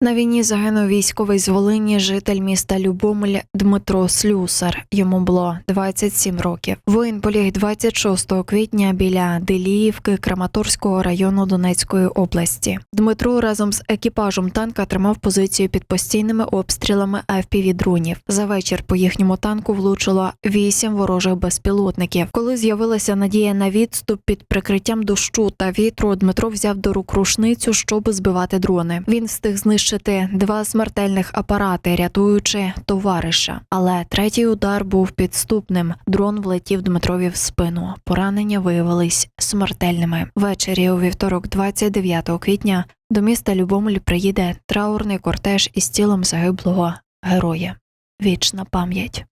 На війні загинув військовий з Волині, житель міста Любомель Дмитро Слюсар. Йому було 27 років. Воїн поліг 26 квітня біля Деліївки Краматорського району Донецької області. Дмитро разом з екіпажем танка тримав позицію під постійними обстрілами fpv дронів. За вечір по їхньому танку влучило вісім ворожих безпілотників. Коли з'явилася надія на відступ під прикриттям дощу та вітру, Дмитро взяв до рук рушницю, щоб збивати дрони. Він встиг знищити два смертельних апарати, рятуючи товариша. Але третій удар був підступним. Дрон влетів Дмитрові в спину. Поранення виявились смертельними. Ввечері у вівторок, 29 квітня, до міста Любомль приїде траурний кортеж із тілом загиблого героя. Вічна пам'ять.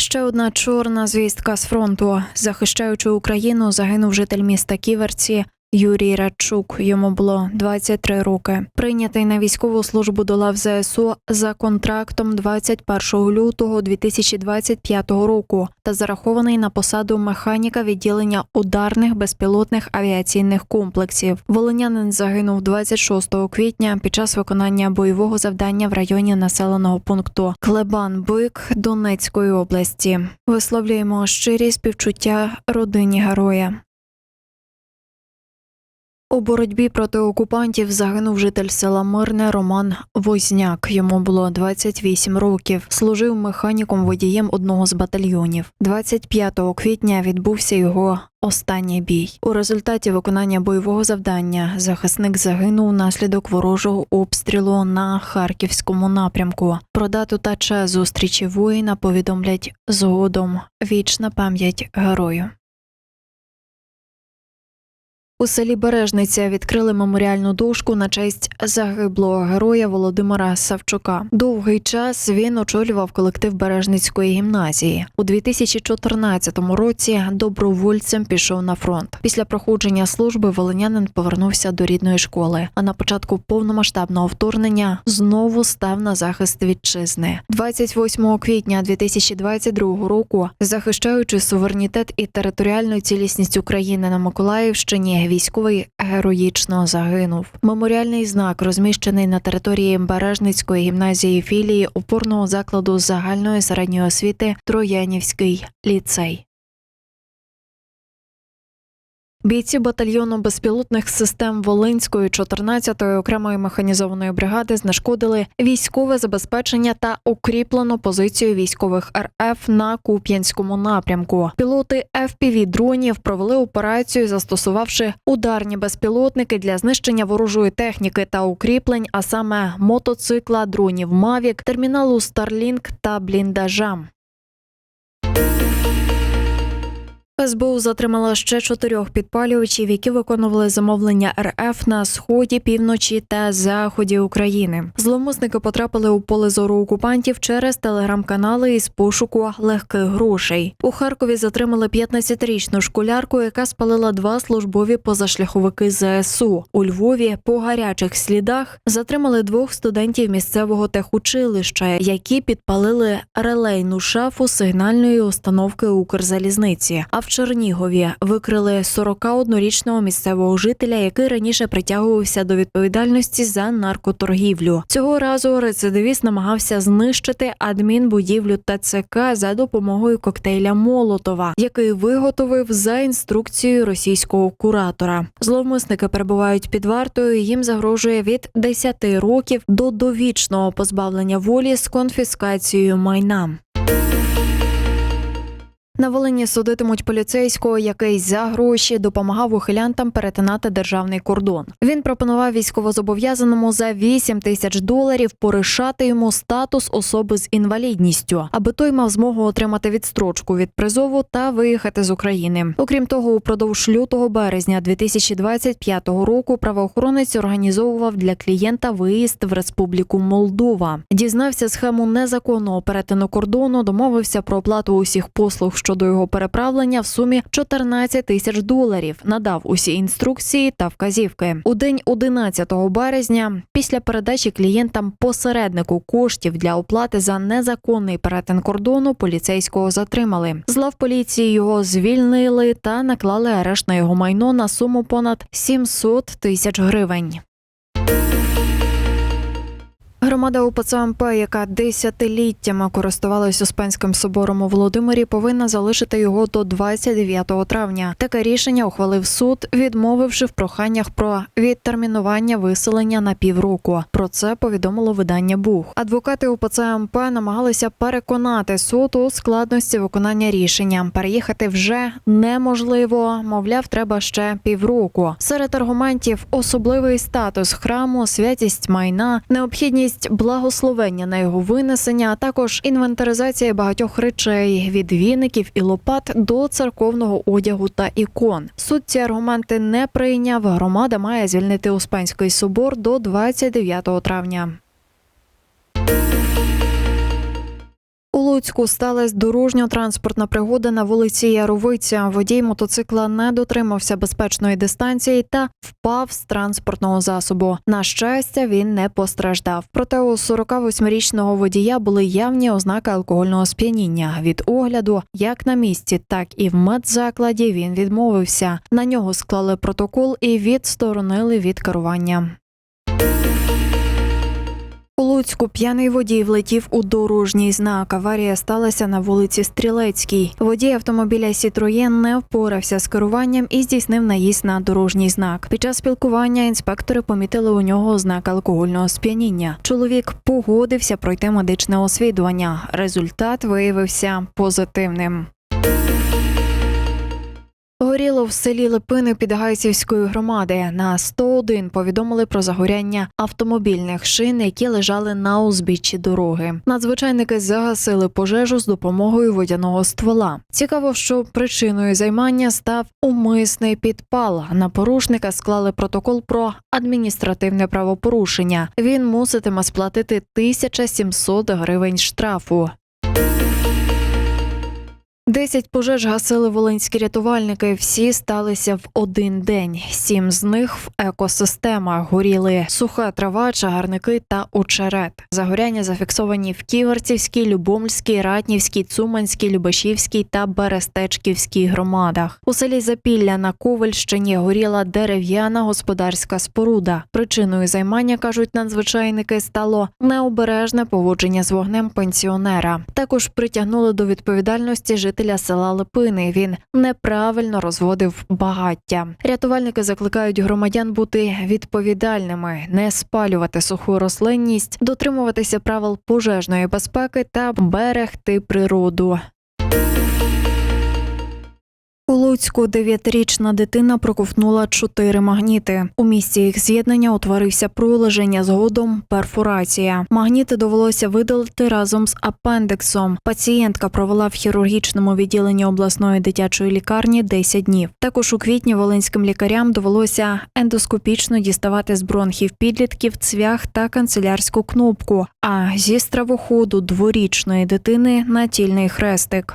Ще одна чорна звістка з фронту. Захищаючи Україну, загинув житель міста Ківерці Юрій Радчук. Йому було 23 роки. Прийнятий на військову службу до лав ЗСУ за контрактом 21 лютого 2025 року та зарахований на посаду механіка відділення ударних безпілотних авіаційних комплексів. Волинянин загинув 26 квітня під час виконання бойового завдання в районі населеного пункту Клебан-Бик Донецької області. Висловлюємо щирі співчуття родині героя. У боротьбі проти окупантів загинув житель села Мирне Роман Возняк. Йому було 28 років. Служив механіком водієм одного з батальйонів. 25 квітня відбувся його останній бій. У результаті виконання бойового завдання захисник загинув внаслідок ворожого обстрілу на харківському напрямку. Про дату та час зустрічі воїна повідомлять згодом. Вічна пам'ять герою. У селі Бережниця відкрили меморіальну дошку на честь загиблого героя Володимира Савчука. Довгий час він очолював колектив Бережницької гімназії. У 2014 році добровольцем пішов на фронт. Після проходження служби волинянин повернувся до рідної школи. А на початку повномасштабного вторгнення знову став на захист вітчизни. 28 квітня 2022 року, захищаючи суверенітет і територіальну цілісність України на Миколаївщині військовий героїчно загинув. Меморіальний знак розміщений на території Бережницької гімназії філії опорного закладу загальної середньої освіти Троянівський ліцей. Бійці батальйону безпілотних систем Волинської 14-ї окремої механізованої бригади знешкодили військове забезпечення та укріплену позицію військових РФ на Куп'янському напрямку. Пілоти fpv дронів провели операцію, застосувавши ударні безпілотники для знищення ворожої техніки та укріплень, а саме мотоцикла, дронів Мавік, терміналу Starlink та бліндажа. СБУ затримала ще чотирьох підпалювачів, які виконували замовлення РФ на сході, півночі та заході України. Зловмисники потрапили у поле зору окупантів через телеграм-канали із пошуку легких грошей. У Харкові затримали 15-річну школярку, яка спалила два службові позашляховики ЗСУ. У Львові по гарячих слідах затримали двох студентів місцевого техучилища, які підпалили релейну шафу сигнальної установки Укрзалізниці. А в Чернігові викрили 41-річного місцевого жителя, який раніше притягувався до відповідальності за наркоторгівлю. Цього разу рецидивіст намагався знищити адмінбудівлю ТЦК за допомогою коктейля Молотова, який виготовив за інструкцією російського куратора. Зловмисники перебувають під вартою. Їм загрожує від 10 років до довічного позбавлення волі з конфіскацією майна. На Волині судитимуть поліцейського, який за гроші допомагав ухилянтам перетинати державний кордон. Він пропонував військовозобов'язаному за 8 тисяч доларів поришати йому статус особи з інвалідністю, аби той мав змогу отримати відстрочку від призову та виїхати з України. Окрім того, упродовж лютого березня 2025 року правоохоронець організовував для клієнта виїзд в Республіку Молдова. Дізнався схему незаконного перетину кордону, домовився про оплату усіх послуг щодо його переправлення в сумі 14 тисяч доларів. Надав усі інструкції та вказівки. У день 11 березня, після передачі клієнтам посереднику коштів для оплати за незаконний перетин кордону, поліцейського затримали. З лав поліції його звільнили та наклали арешт на його майно на суму понад 700 тисяч гривень. Громада УПЦ МП, яка десятиліттями користувалась Успенським собором у Володимирі, повинна залишити його до 29 травня. Таке рішення ухвалив суд, відмовивши в проханнях про відтермінування виселення на півроку. Про це повідомило видання Бух. Адвокати УПЦ МП намагалися переконати суд у складності виконання рішення. Переїхати вже неможливо. Мовляв, треба ще півроку. Серед аргументів особливий статус храму, святість майна, необхідність благословення на його винесення, а також інвентаризація багатьох речей від віників і лопат до церковного одягу та ікон. Суд ці аргументи не прийняв. Громада має звільнити Успенський собор до 29 травня. Луцьку сталася дорожньо-транспортна пригода на вулиці Яровиця. Водій мотоцикла не дотримався безпечної дистанції та впав з транспортного засобу. На щастя, він не постраждав. Проте у 48-річного водія були явні ознаки алкогольного сп'яніння. Від огляду як на місці, так і в медзакладі він відмовився. На нього склали протокол і відсторонили від керування. У Луцьку п'яний водій влетів у дорожній знак. Аварія сталася на вулиці Стрілецькій. Водій автомобіля Сітроєн не впорався з керуванням і здійснив наїзд на дорожній знак. Під час спілкування інспектори помітили у нього ознаки алкогольного сп'яніння. Чоловік погодився пройти медичне освідування. Результат виявився позитивним. Горіло в селі Липини Підгайцівської громади. На 101 повідомили про загоряння автомобільних шин, які лежали на узбіччі дороги. Надзвичайники загасили пожежу з допомогою водяного ствола. Цікаво, що причиною займання став умисний підпал. На порушника склали протокол про адміністративне правопорушення. Він муситиме сплатити 1700 гривень штрафу. Десять пожеж гасили волинські рятувальники. Всі сталися в один день. Сім з них в екосистемах горіли суха трава, чагарники та очерет. Загоряння зафіксовані в Ківерцівській, Любомльській, Ратнівській, Цуманській, Любашівській та Берестечківській громадах. У селі Запілля на Ковальщині горіла дерев'яна господарська споруда. Причиною займання кажуть надзвичайники стало необережне поводження з вогнем пенсіонера. Також притягнули до відповідальності жителя села Липини. Він неправильно розводив багаття. Рятувальники закликають громадян бути відповідальними, не спалювати суху рослинність, дотримуватися правил пожежної безпеки та берегти природу. У Луцьку дев'ятирічна дитина проковтнула чотири магніти. У місці їх з'єднання утворився пролеження згодом перфорація. Магніти довелося видалити разом з апендиксом. Пацієнтка провела в хірургічному відділенні обласної дитячої лікарні 10 днів. Також у квітні волинським лікарям довелося ендоскопічно діставати з бронхів підлітків цвях та канцелярську кнопку. А зі стравоходу дворічної дитини натільний хрестик.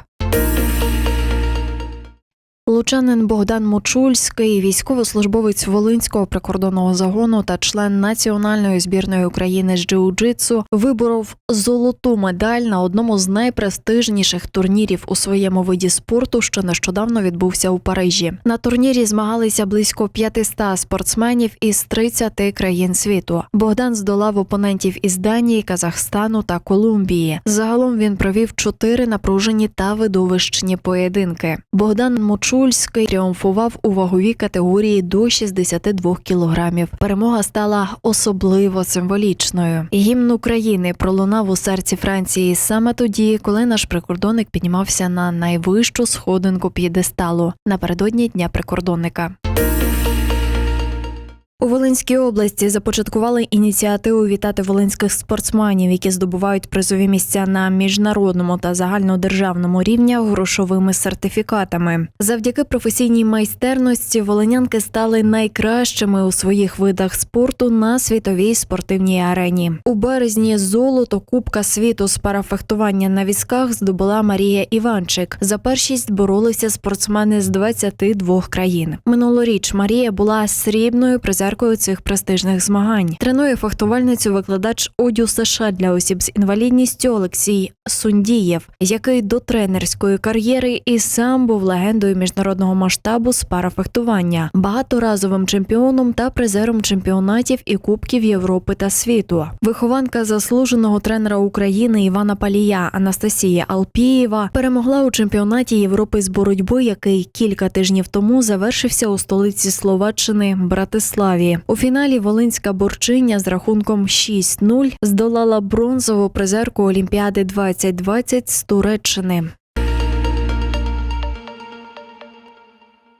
Лучанин Богдан Мочульський, військовослужбовець Волинського прикордонного загону та член національної збірної України з джиу-джитсу, виборов золоту медаль на одному з найпрестижніших турнірів у своєму виді спорту, що нещодавно відбувся у Парижі. На турнірі змагалися близько 500 спортсменів із 30 країн світу. Богдан здолав опонентів із Данії, Казахстану та Колумбії. Загалом він провів чотири напружені та видовищні поєдинки. Богдан Мочульський тріумфував у ваговій категорії до 62 кілограмів. Перемога стала особливо символічною. Гімн України пролунав у серці Франції саме тоді, коли наш прикордонник піднімався на найвищу сходинку п'єдесталу напередодні дня прикордонника. У Волинській області започаткували ініціативу вітати волинських спортсменів, які здобувають призові місця на міжнародному та загальнодержавному рівнях грошовими сертифікатами. Завдяки професійній майстерності волинянки стали найкращими у своїх видах спорту на світовій спортивній арені. У березні золото Кубка світу з парафехтування на візках здобула Марія Іванчик. За першість боролися спортсмени з 22 країн. Минулоріч Марія була срібною призеркою призеркою цих престижних змагань. Тренує фехтувальницю викладач одю США для осіб з інвалідністю Олексій Сундієв, який до тренерської кар'єри і сам був легендою міжнародного масштабу з парафехтування, багаторазовим чемпіоном та призером чемпіонатів і кубків Європи та світу. Вихованка заслуженого тренера України Івана Палія Анастасія Алпієва перемогла у чемпіонаті Європи з боротьби, який кілька тижнів тому завершився у столиці Словаччини Братиславі. У фіналі Волинська борчиня з рахунком 6-0 здолала бронзову призерку Олімпіади 2020 з Туреччини.